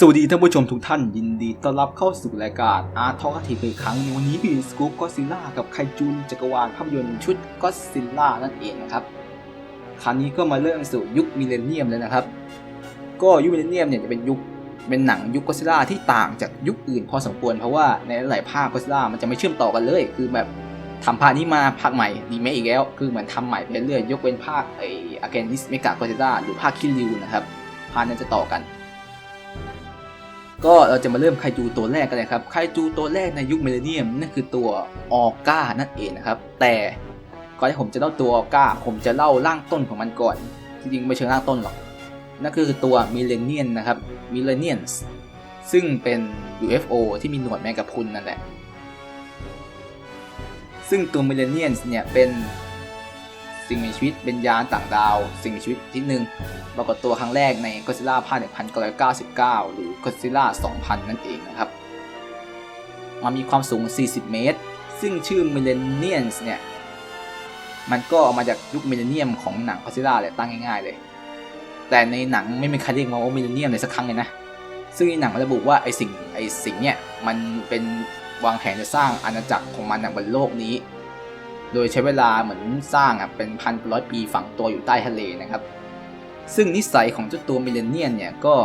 สวัสดีท่านผู้ชมทุกท่านยินดีต้อนรับเข้าสู่รายการอาร์ทอทีอีกครั้งในวันนี้พี่สกู๊ปก็ซิล่ากับไคจูนจักรวาลภาพยนตร์ชุดก็ซิล่านั่นเองนะครับ คราวนี้ก็มาเริ่มสู่ยุคมิเลเนียมแล้วนะครับ ก็ยุคมิเลเนียมเนี่ยจะเป็นยุคเป็นหนังยุคก็ซิล่าที่ต่างจากยุคอื่นพอสมควรเพราะว่าในหลายภาคก็ซิล่ามันจะไม่เชื่อมต่อกันเลย คือแบบทำภาคนี้มาภาคใหม่ดีไหมอีกแล้ว คือเหมือนทำใหม่ไปเรื่อยยกเว้นภาคไออาเกนดิสเมกาก็ซิล่าหรือภาคคิริวนะครับภาคนั้นจะต่อกัน ก็เราจะมาเริ่มไคจูตัวแรกกันเลยครับไคจูตัวแรกในยุคมิเลเนียมนั่นคือตัวออก้านั่นเองนะครับ แต่ก่อนที่ผมจะเล่าตัวออก้าผมจะเล่าร่างต้นของมันก่อนจริงๆไม่เชิงร่างต้นหรอกนั่นคือตัวมิเลเนียนนะครับมิเลเนียนซึ่งเป็น UFO ที่มีหนวดแมงกะพรุนนั่นแหละซึ่งตัวมิเลเนียนเนี่ยเป็น สิ่งมีชีวิตเป็นยานต่างดาว สิ่งมีชีวิตที่หนึ่งปรากฏตัวครั้งแรกใน Godzilla ภาค1999 หรือ Godzilla 2000 นั่นเองนะครับ มันมีความสูง 40 เมตร ซึ่งชื่อ Millennials เนี่ย มันก็เอามาจากยุคมิเลเนียมของหนัง Godzilla เลยตั้งง่ายๆเลย แต่ในหนังไม่มีใครเรียกมันว่ามิเลเนียมเลยสักครั้งเลยนะ ซึ่งในหนังมันระบุว่าไอสิ่งไอสิ่งเนี่ยมันเป็นวางแผนจะสร้างอาณาจักรของมันบนโลกนี้ โดยใช้เวลาเหมือนสร้างอะเป็นพันร้อยปีฝังตัวอยู่ใต้ทะเลนะครับ ซึ่งนิสัยของเจ้าตัวมิเลเนียนเนี่ยก็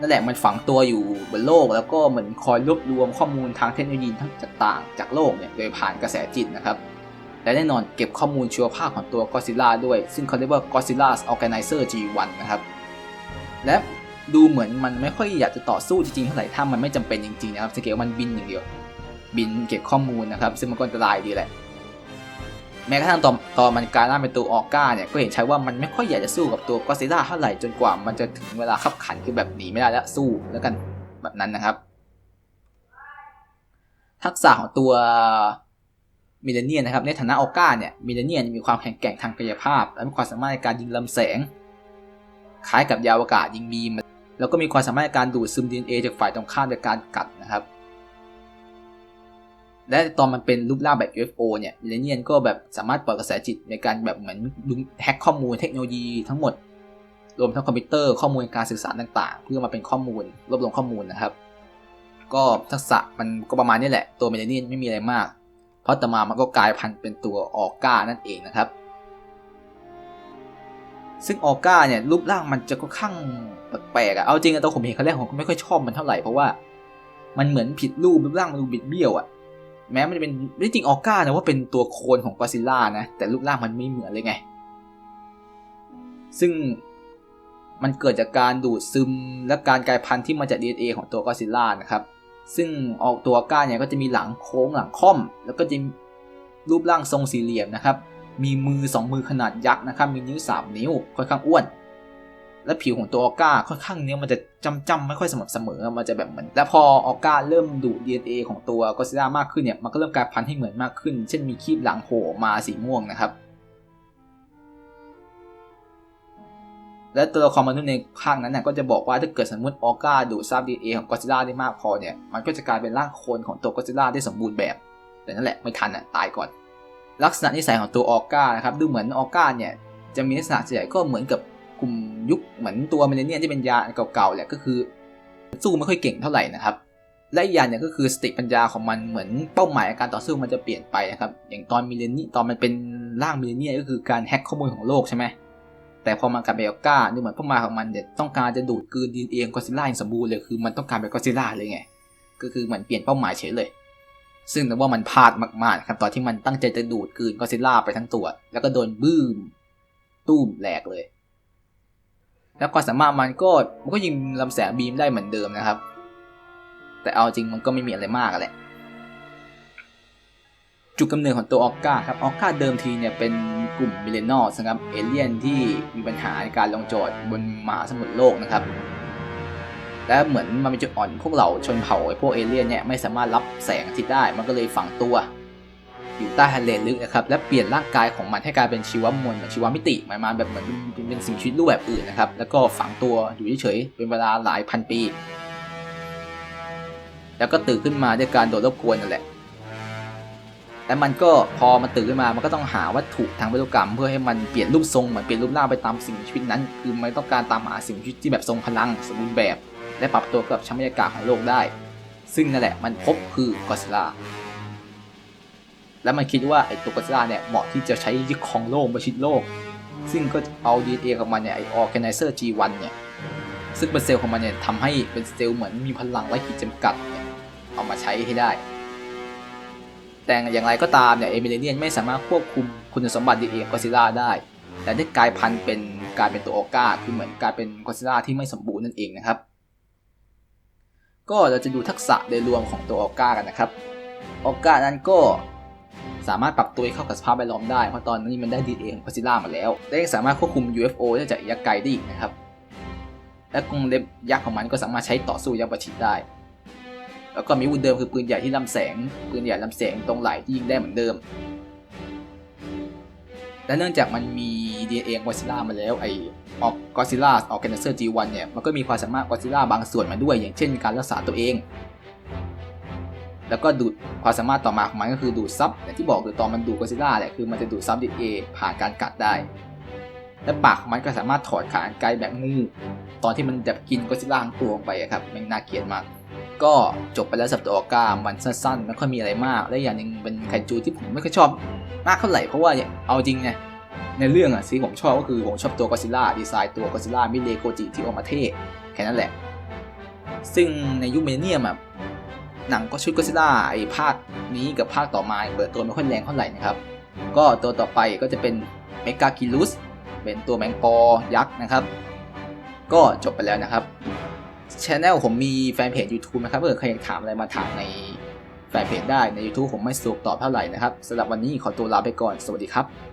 นั่นแหละมันฝังตัวอยู่บนโลก แล้วก็เหมือนคอยรวบรวมข้อมูลทางเทคโนโลยีทั้งต่างจากโลกเนี่ยโดยผ่านกระแสจิตนะครับและแน่นอนเก็บข้อมูลชีวภาพของตัวก็ซิล่าด้วย ซึ่งเขาเรียกว่า Godzilla Organizer G1 นะครับ และดูเหมือนมันไม่ค่อยอยากจะต่อสู้จริงๆเท่าไหร่ถ้ามันไม่จำเป็นจริงๆนะครับสังเกตมันบินอย่างเดียว บินเก็บข้อมูลนะครับ ซึ่งมันก็อันตรายดีแหละ แม้กระทั่งตอนตอนมันกลายร่าเป็นตัวออก้าเนี่ยก็เห็นใช้ว่ามันไม่ค่อยอยากจะสู้กับตัวก็ซิล่าเท่าไหร่จนกว่ามันจะถึงเวลาขับขันคือแบบหนีไม่ได้แล้วสู้แล้วกันแบบนั้นนะครับ ทักษะของตัวมิเลเนียนนะครับในฐานะออก้าเนี่ยมิเลเนียนมีความแข็งแกร่งทางกายภาพ และมีความสามารถในการยิงลำแสง คล้ายกับยาวอากาศยิงบีมแล้วก็มีความสามารถในการดูดซึม DNA จากฝ่ายตรงข้ามโดยการกัดนะครับ และตอนมันเป็นรูปร่างแบบ UFO เนี่ยมิเลเนียนก็แบบสามารถปล่อยกระแสจิตในการแบบเหมือนดึงแฮ็กข้อมูลเทคโนโลยีทั้งหมด รวมทั้งคอมพิวเตอร์ข้อมูลการสื่อสารต่างๆ เพื่อมาเป็นข้อมูลรวบรวมข้อมูลนะครับ ก็ทักษะมันก็ประมาณนี้แหละ ตัวมิเลเนียนไม่มีอะไรมาก เพราะต่อมามันก็กลายพันธุ์เป็นตัวออก้านั่นเองนะครับ ซึ่งออก้าเนี่ยรูปร่างมันจะค่อนข้างแปลกอะเอาจริงอะตัวผมเห็นครั้งแรกผมก็ไม่ค่อยชอบมันเท่าไหร่เพราะว่ามันเหมือนผิดรูปรูปร่างมันดูบิดเบี้ยวอะ แม้มันจะเป็นไม่จริงออก้านะว่าเป็นตัวโคลนของกอซิลล่านะ แต่รูปร่างมันไม่เหมือนเลยไง ซึ่งมันเกิดจากการดูดซึมและการกลายพันธุ์ที่มาจาก DNA ของตัวกอซิลล่านะครับ ซึ่งออกตัวก้าเนี่ยก็จะมีหลังโค้งหลังค่อม แล้วก็จะรูปร่างทรงสี่เหลี่ยมนะครับ มีมือสองมือขนาดยักษ์นะครับ มีนิ้วสามนิ้วค่อนข้างอ้วน และผิวของตัวออก้าค่อนข้างเนี้ยมันจะจำจำไม่ค่อยสม่ำเสมอ มันจะแบบเหมือน แล้วพอออก้าเริ่มดูด DNA ของตัวก็ซิล่ามากขึ้นเนี่ย มันก็เริ่มกลายพันธุ์ให้เหมือนมากขึ้น เช่นมีคีบหลังโผล่มาสีม่วงนะครับ และตัวละครมนุษย์ในภาคนั้นน่ะก็จะบอกว่าถ้าเกิดสมมติออก้าดูดซับ DNA ของก็ซิล่าได้มากพอเนี่ย มันก็จะกลายเป็นร่างโคลนของตัวก็ซิล่าได้สมบูรณ์แบบ แต่นั่นแหละไม่ทันอะตายก่อน ลักษณะนิสัยของตัวออก้านะครับ ดูเหมือนออก้าเนี่ย จะมีลักษณะส่วนใหญ่ก็เหมือนกับกลุ่ม ยุคเหมือนตัวมิเลเนียที่เป็นยาเก่าๆแหละก็คือ สู้ไม่ค่อยเก่งเท่าไหร่นะครับ และอีกอย่างเนี่ยก็คือสติปัญญาของมันเหมือนเป้าหมายการต่อสู้มันจะเปลี่ยนไปนะครับ อย่างตอนมิเลเนียตอนมันเป็นร่างมิเลเนียก็คือการแฮ็กข้อมูลของโลกใช่ไหมแต่พอมันกลายเป็นออก้าดูเหมือนเป้าหมายของมันเนี่ยต้องการจะดูดกืนดีเองก็ซิล่าอย่างสมบูรณ์เลยคือมันต้องการเป็นก็ซิล่าเลยไงก็คือเหมือนเปลี่ยนเป้าหมายเฉยเลย ซึ่งแต่ว่ามันพลาดมากๆครับตอนที่มันตั้งใจจะดูดกืนก็ซิล่าไปทั้งตัว แล้วก็โดนบื้มตุ้มแหลกเลย แล้วความสามารถมันก็มันก็ยิงลำแสงบีมได้เหมือนเดิมนะครับ แต่เอาจริงมันก็ไม่มีอะไรมากแหละจุดกำเนิดของตัวออก้าครับออก้าเดิมทีเนี่ยเป็นกลุ่มมิเลนอสนะครับเอเลี่ยนที่มีปัญหาในการลงจอดบนมหาสมุทรโลกนะครับ และเหมือนมันเป็นจุดอ่อนพวกเราชนเผ่าไอ้พวกเอเลี่ยนเนี่ยไม่สามารถรับแสงอาทิตย์ได้ มันก็เลยฝังตัว อยู่ใต้ทะเลลึกนะครับและเปลี่ยนร่างกายของมันให้กลายเป็นชีวมวลเหมือนชีวมิติหมายมาแบบเหมือนเป็นเป็นสิ่งชีวิตรูปแบบอื่นนะครับแล้วก็ฝังตัวอยู่เฉยๆเป็นเวลาหลายพันปี แล้วก็ตื่นขึ้นมาด้วยการโดนรบกวนนั่นแหละแต่มันก็พอมันตื่นขึ้นมา มันก็ต้องหาวัตถุทางพันธุกรรม เพื่อให้มันเปลี่ยนรูปทรงเหมือนเปลี่ยนรูปร่างไปตามสิ่งชีวิตนั้น คือมันต้องการตามหาสิ่งชีวิตที่แบบทรงพลังสมบูรณ์แบบ และปรับตัวกับชั้นบรรยากาศของโลกได้ ซึ่งนั่นแหละมันพบคือกอซิล่า และมันคิดว่าไอ้ตัวกอซิล่าเนี่ยเหมาะที่จะใช้ยึดครองโลกประชิดโลก ซึ่งก็เอา DNA ของมันเนี่ยไอ Organizer G1 เนี่ยซึ่งเป็นเซลล์ของมันเนี่ยทำให้เป็นเซลล์เหมือนมีพลังไร้ขีดจำกัดเนี่ยเอามาใช้ให้ได้ แต่อย่างไรก็ตามเนี่ยเอเมเลเนียนไม่สามารถควบคุมคุณสมบัติ DNA กอซิล่าได้ แต่ได้กลายพันธุ์เป็นกลายเป็นตัวออก้าคือเหมือนกลายเป็นกอซิล่าที่ไม่สมบูรณ์นั่นเองนะครับ ก็เราจะดูทักษะโดยรวมของตัวออก้ากันนะครับออก้านั้นก็ สามารถปรับตัวให้เข้ากับสภาพแวดล้อมได้ เพราะตอนนี้มันได้ DNA ของกอซิล่ามาแล้ว และยังสามารถควบคุม UFO ได้จากยักษ์ไกลได้อีกนะครับ และกรงเล็บยักษ์ของมันก็สามารถใช้ต่อสู้ยักษ์ประชิดได้ แล้วก็มีวุธเดิมคือปืนใหญ่ที่ลำแสง ปืนใหญ่ลำแสงตรงไหล่ที่ยิงได้เหมือนเดิม และเนื่องจากมันมี DNA กอซิล่ามาแล้วไอออกกอซิล่าออกแกนเซอร์ G1 เนี่ยมันก็มีความสามารถกอซิล่าบางส่วนมาด้วย อย่างเช่น การรักษาตัวเอง แล้วก็ดูดความสามารถต่อมาของมันก็คือดูดซับอย่างที่บอกคือตอนมันดูดกอซิล่าแหละคือมันจะดูดซับ DNA ผ่านการกัดได้ และปากของมันก็สามารถถอดขานไกลแบบงูตอนที่มันแบบกินกอซิล่าทั้งตัวลงไปอะครับมันน่าเกลียดมาก ก็จบไปแล้วสับตัวออกามันสั้นๆไม่ค่อยมีอะไรมาก และอย่างหนึ่งเป็นไคจูที่ผมไม่ค่อยชอบมากเท่าไหร่เพราะว่าเนี่ยเอาจริงไงในเรื่องอะสิ่งผมชอบก็คือผมชอบตัวกอซิล่าดีไซน์ตัวกอซิล่ามิเลโกจิที่ออกมาเท่แค่นั้นแหละ ซึ่งในยุคเมเนียมอะ หนังก็ชุดกอซิล่าไอ้ภาคนี้กับภาคต่อมาเปิดตัวไม่ค่อยแรงเท่าไหร่นะครับ ก็ตัวต่อไปก็จะเป็นเมกาคิลุสเป็นตัวแมงปอยักษ์นะครับ ก็จบไปแล้วนะครับช anel ผมมีแฟนเพจ YouTube นะครับเผื่อใครอยากถามอะไรมาถามในแฟนเพจได้ใน YouTube ผมไม่สะดวกตอบเท่าไหร่นะครับสำหรับวันนี้ขอตัวลาไปก่อนสวัสดีครับ